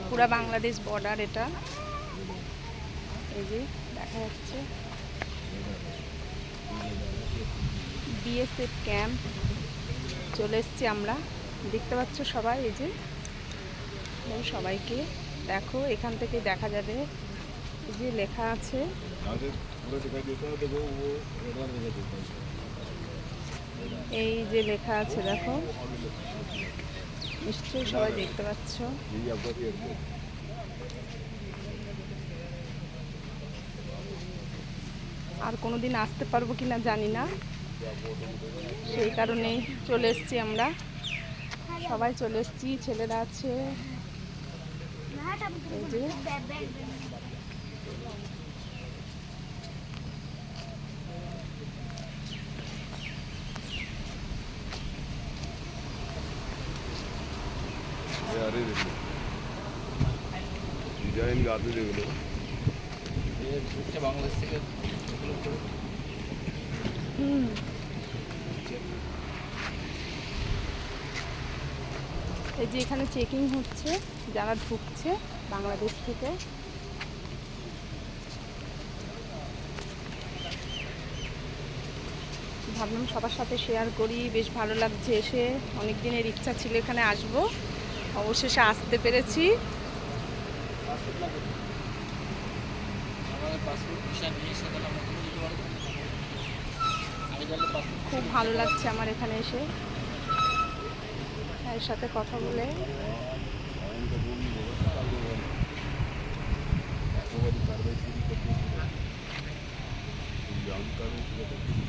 Tripura Bangladesh border এটা। এই যে দেখা যাচ্ছে। বিএসএফ ক্যাম্প চলে এসছি আমরা। দেখতে পাচ্ছ সবাই এই যে। সবাইকে দেখো, এখান থেকে দেখা যাবে। এই যে লেখা আছে। এই যে লেখা আছে, দেখো। নিশ্চয়ই সবাই দেখতে পাচ্ছ। আর কোনো দিন আসতে পারব কি না জানি না। সেই কারণেই চলে এসছি আমরা। সবাই চলে এসছি, ছেলেরা আছে। আরে দেখুন ডিজাইন গার্মেন্ট এগুলো বাংলাদেশ থেকে হুম এই যে এখানে চেকিং হচ্ছে যারা ঢুকছে বাংলাদেশ থেকে। ভাবলাম সবার সাথে শেয়ার করি বেশ ভালো লাগছে এসে। অনেক দিনের ইচ্ছা ছিল এখানে আসব। অবশেষে আসতে পেরেছি। খুব ভালো লাগছে আমার এখানে এসে। এর সাথে কথা বলে।